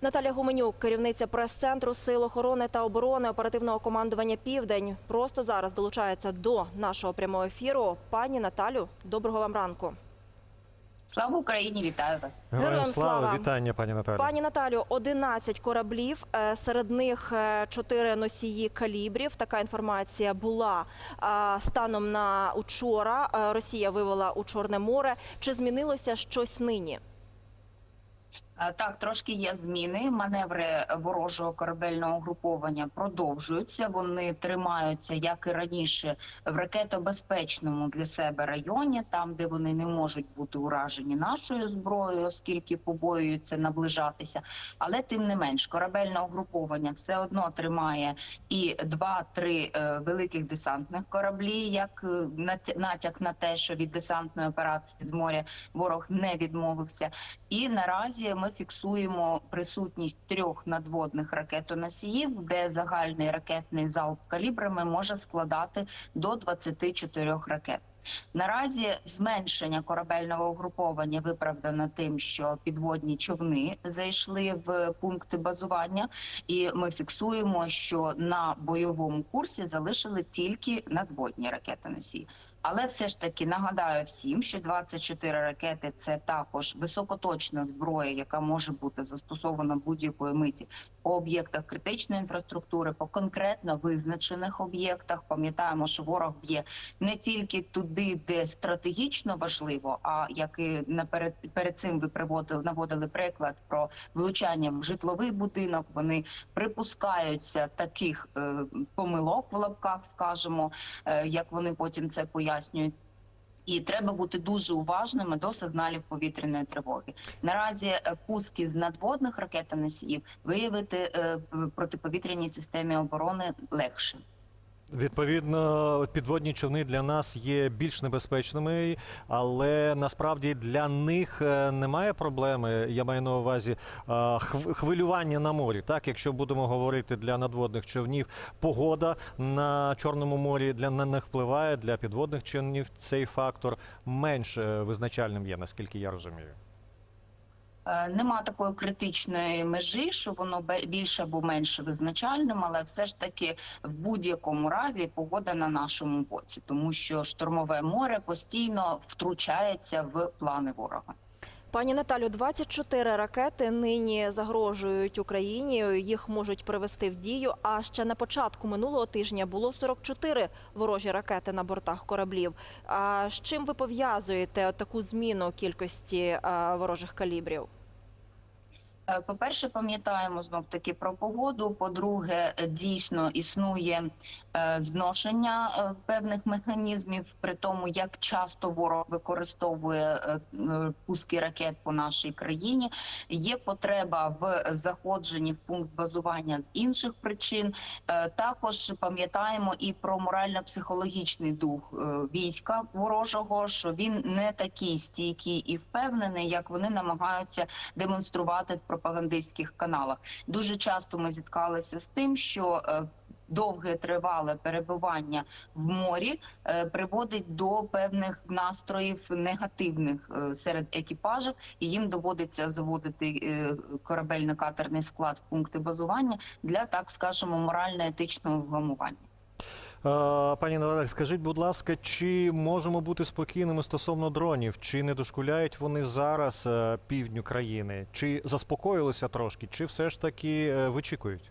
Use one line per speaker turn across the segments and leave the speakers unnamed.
Наталя Гуменюк, керівниця прес-центру Сил охорони та оборони оперативного командування Південь, просто зараз долучається до нашого прямого ефіру. Пані Наталю, доброго вам ранку.
Слава Україні, вітаю вас.
Героям слава!
Вітання, пані Наталі.
Пані Наталю, 11 кораблів, е, серед них 4 носії калібрів. Така інформація була станом на учора. е, Росія вивела у Чорне море. Чи змінилося щось нині?
Е, Так, трошки є зміни. Маневри ворожого корабельного угруповання продовжуються. Вони тримаються, як і раніше, в ракетобезпечному для себе районі, там де вони не можуть бути уражені нашою зброєю, оскільки побоюються наближатися. Але тим не менш, корабельне угруповання все одно тримає і два-три е, великих десантних кораблі, як е, натяк на те, що від десантної операції з моря ворог не відмовився. І наразі ми фіксуємо присутність трьох надводних ракетоносіїв, де загальний ракетний залп калібрами може складати до 24 ракет. Наразі зменшення корабельного угруповання виправдано тим, що підводні човни зайшли в пункти базування, і ми фіксуємо, що на бойовому курсі залишили тільки надводні ракетоносії. Але все ж таки нагадаю всім, що 24 ракети це також високоточна зброя, яка може бути застосована будь-якої миті по об'єктах критичної інфраструктури, по конкретно визначених об'єктах. Пам'ятаємо, що ворог б'є не тільки туди, де стратегічно важливо, а як і наперед перед цим ви приводили наводили приклад про влучання в житловий будинок. Вони припускаються таких е, помилок в лапках, скажімо, е, як вони потім це пояснюють. І треба бути дуже уважними до сигналів повітряної тривоги. Наразі е, пуски з надводних ракетоносіїв виявити е, протиповітряній системі оборони легше.
Відповідно, підводні човни для нас є більш небезпечними, але насправді для них е, немає проблеми. Я маю на увазі хвилювання на морі. Так, якщо будемо говорити для надводних човнів, погода на Чорному морі для на них впливає для підводних човнів. Цей фактор менш е, визначальним є, наскільки я розумію.
Е, Нема такої критичної межі, що воно більше або менше визначальним, але все ж таки в будь-якому разі погода на нашому боці, тому що штормове море постійно втручається в плани ворога.
Пані Наталю, 24 ракети нині загрожують Україні. Їх можуть привести в дію. А ще на початку минулого тижня було 44 ворожі ракети на бортах кораблів. А з чим ви пов'язуєте таку зміну кількості ворожих калібрів?
Е, По-перше, пам'ятаємо знов таки про погоду. По-друге, е, дійсно існує зношення е, певних механізмів, при тому, як часто ворог використовує е, е, пуски ракет по нашій країні. Є потреба в заходженні в пункт базування з інших причин. Е, Також пам'ятаємо і про морально-психологічний дух е, війська ворожого, що він не такий стійкий і впевнений, як вони намагаються демонструвати в пропагандистських каналах. Дуже часто ми зіткалися з тим, що е, довге тривале перебування в морі е, приводить до певних настроїв негативних е, серед екіпажів, і їм доводиться заводити е, корабельно-катерний склад в пункти базування для так скажемо морально-етичного вгамування.
Пані Наталі, скажіть, будь ласка, чи можемо бути спокійними стосовно дронів? Чи не дошкуляють вони зараз півдню країни? Чи заспокоїлися трошки, чи все ж таки вичікують?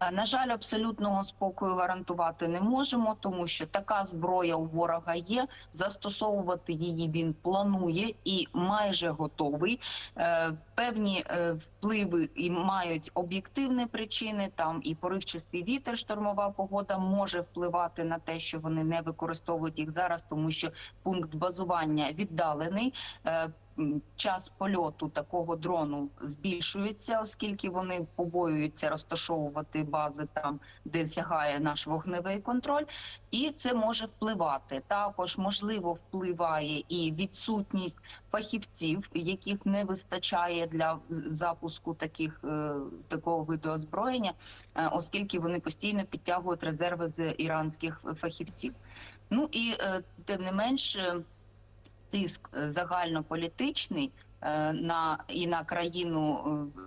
Е, На жаль, абсолютного спокою гарантувати не можемо, тому що така зброя у ворога є. Застосовувати її він планує і майже готовий. Е, Певні е, впливи і мають об'єктивні причини. Там і поривчастий вітер, штормова погода може впливати на те, що вони не використовують їх зараз, тому що пункт базування віддалений. Час польоту такого дрону збільшується, оскільки вони побоюються розташовувати бази там, де сягає наш вогневий контроль, і це може впливати. Також можливо впливає і відсутність фахівців, яких не вистачає для запуску таких е, такого виду озброєння, е, оскільки вони постійно підтягують резерви з іранських фахівців. Ну і е, тим не менш, тиск загальнополітичний. е, на і на країну,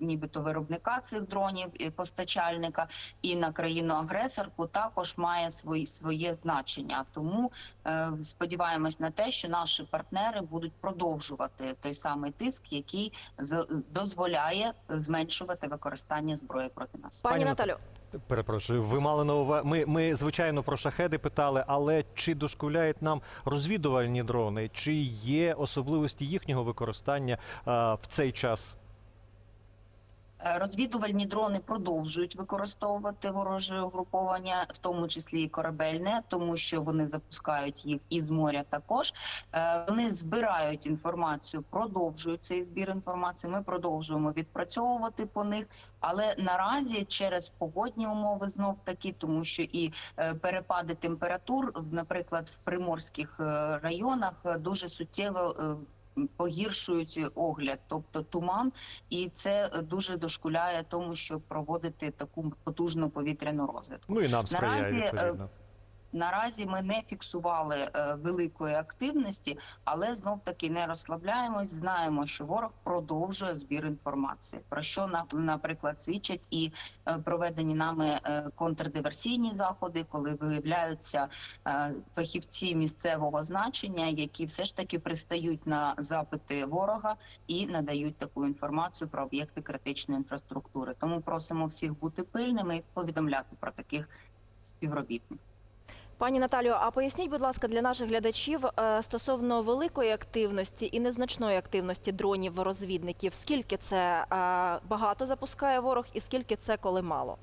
е, нібито виробника цих дронів, і постачальника, і на країну агресорку також має свої своє значення. Тому е, сподіваємось на те, що наші партнери будуть продовжувати той самий тиск, який з- дозволяє зменшувати використання зброї проти нас.
Пані
Пані
Наталю,
Перепрошую, ви мали на увазі. Ми, ми звичайно про шахеди питали, але чи дошкуляють нам розвідувальні дрони? Чи є особливості їхнього використання а, в цей час?
Е, Розвідувальні дрони продовжують використовувати вороже угруповання, в тому числі і корабельне, тому що вони запускають їх із моря. Також Е, вони збирають інформацію, продовжують цей збір інформації. Ми продовжуємо відпрацьовувати по них. Але наразі через погодні умови знов таки, тому що і е, перепади температур, наприклад, в приморських районах дуже суттєво. Погіршують огляд, тобто туман, і це дуже дошкуляє тому, щоб проводити таку потужну повітряну розвідку.
Ну і нам сприяє
Наразі, е,
відповідно.
Наразі ми не фіксували е, великої активності, але знов таки не розслабляємось. Знаємо, що ворог продовжує збір інформації, про що на- наприклад свідчать і е, проведені нами е, контрдиверсійні заходи, коли виявляються фахівці місцевого значення, які все ж таки пристають на запити ворога і надають таку інформацію про об'єкти критичної інфраструктури. Тому просимо всіх бути пильними і повідомляти про таких співробітників.
Пані Наталю, а поясніть, будь ласка, для наших глядачів е, стосовно великої активності і незначної активності дронів розвідників. Скільки це е, багато запускає ворог, і скільки це коли мало?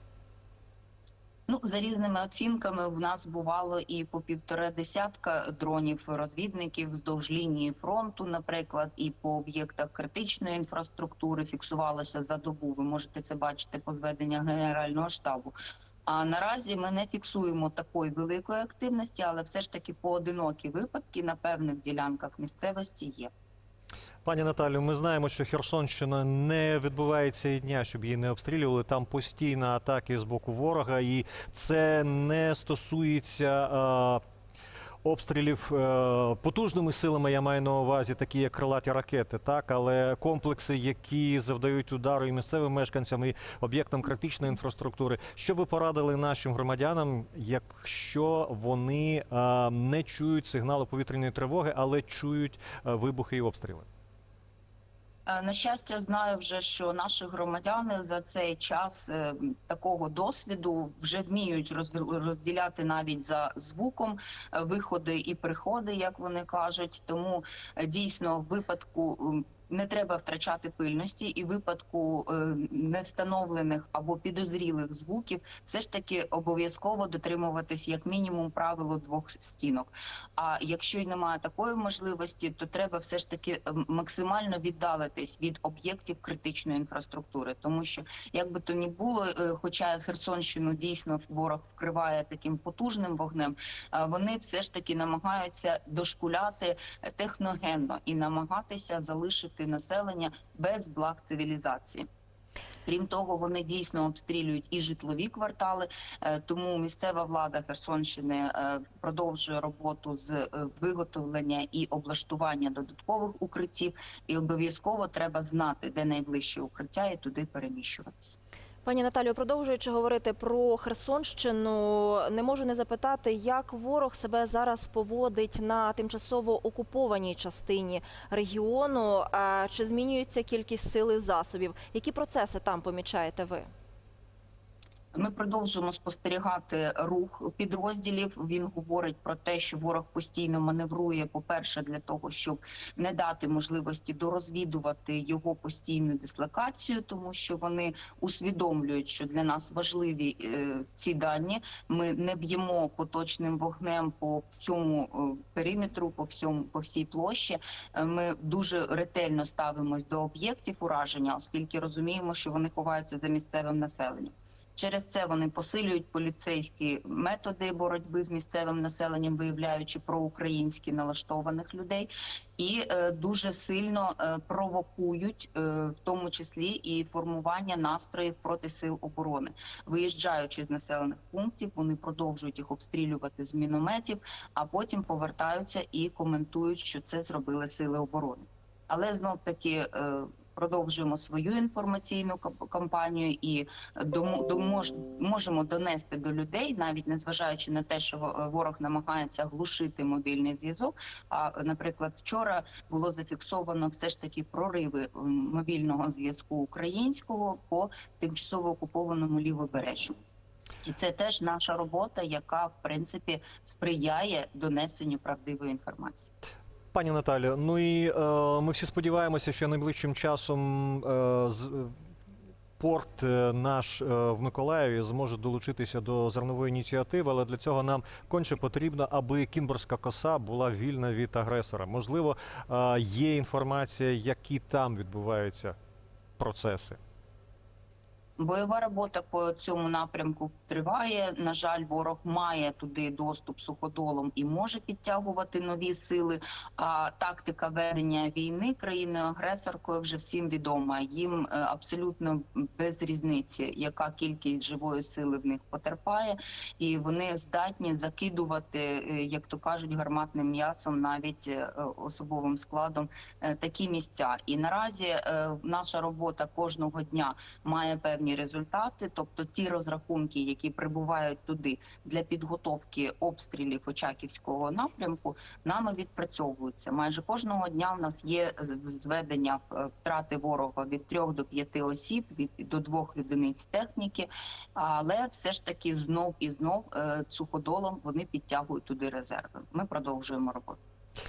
Ну за різними оцінками в нас бувало і по півтора десятка дронів розвідників вздовж лінії фронту, наприклад, і по об'єктах критичної інфраструктури фіксувалося за добу. Ви можете це бачити по зведення генерального штабу. А наразі ми не фіксуємо такої великої активності, але все ж таки поодинокі випадки на певних ділянках місцевості є.
Пані Наталю, ми знаємо, що Херсонщина не відбувається і дня, щоб її не обстрілювали. Там постійна атаки з боку ворога, і це не стосується. Обстрілів е, потужними силами я маю на увазі, такі як крилаті ракети, так але комплекси, які завдають удару і місцевим мешканцям, і об'єктам критичної інфраструктури. Що ви порадили нашим громадянам, якщо вони е, не чують сигналу повітряної тривоги, але чують е, вибухи і обстріли?
Е, На щастя, знаю вже, що наші громадяни за цей час е, такого досвіду вже вміють роз- розділяти навіть за звуком е, виходи і приходи, як вони кажуть. Тому дійсно в випадку. Не треба втрачати пильності, і випадку е, невстановлених або підозрілих звуків, все ж таки обов'язково дотримуватись як мінімум правило двох стінок. А якщо й немає такої можливості, то треба все ж таки максимально віддалитись від об'єктів критичної інфраструктури, тому що як би то ні було, е, хоча Херсонщину дійсно ворог вкриває таким потужним вогнем, вони все ж таки намагаються дошкуляти техногенно і намагатися залишити населення без благ цивілізації. Крім того, вони дійсно обстрілюють і житлові квартали. Е, Тому місцева влада Херсонщини е, продовжує роботу з е, виготовлення і облаштування додаткових укриттів. І обов'язково треба знати, де найближче укриття, і туди переміщуватися.
Пані Наталію, продовжуючи говорити про Херсонщину, не можу не запитати, як ворог себе зараз поводить на тимчасово окупованій частині регіону. Чи змінюється кількість сил і засобів? Які процеси там помічаєте ви?
Ми продовжуємо спостерігати рух підрозділів. Він говорить про те, що ворог постійно маневрує. По перше, для того, щоб не дати можливості дорозвідувати його постійну дислокацію, тому що вони усвідомлюють, що для нас важливі е, ці дані. Ми не б'ємо поточним вогнем по всьому е, периметру, по всьому по всій площі. Е, Ми дуже ретельно ставимось до об'єктів ураження, оскільки розуміємо, що вони ховаються за місцевим населенням. Через це вони посилюють поліцейські методи боротьби з місцевим населенням, виявляючи проукраїнськи налаштованих людей, і е, дуже сильно е, провокують, е, в тому числі і формування настроїв проти сил оборони. Виїжджаючи з населених пунктів, вони продовжують їх обстрілювати з мінометів, а потім повертаються і коментують, що це зробили сили оборони. Але знов таки е, продовжуємо свою інформаційну кампанію і можемо донести до людей, навіть незважаючи на те, що ворог намагається глушити мобільний зв'язок. А, наприклад, вчора було зафіксовано все ж таки прориви мобільного зв'язку українського по тимчасово окупованому лівобережжю. І це теж наша робота, яка в принципі сприяє донесенню правдивої інформації.
Пані Наталю, ну і е, ми всі сподіваємося, що найближчим часом е, з, порт е, наш е, в Миколаєві зможе долучитися до зернової ініціативи, але для цього нам конче потрібно, аби Кінбурзька коса була вільна від агресора. Можливо, е, є інформація, які там відбуваються процеси.
Бойова робота по цьому напрямку триває. На жаль, ворог має туди доступ суходолом і може підтягувати нові сили. А тактика ведення війни країною агресоркою вже всім відома. Їм е, абсолютно без різниці, яка кількість живої сили в них потерпає, і вони здатні закидувати, е, як то кажуть, гарматним м'ясом, навіть е, особовим складом такі місця. І наразі наша робота кожного дня має певні результати, тобто ті розрахунки, які прибувають туди для підготовки обстрілів Очаківського напрямку, нами відпрацьовуються. Майже кожного дня в нас є з- в зведеннях е, втрати ворога від трьох до п'яти осіб, від до двох одиниць техніки. Але все ж таки знов і знов е, суходолом вони підтягують туди резерви. Ми продовжуємо роботу.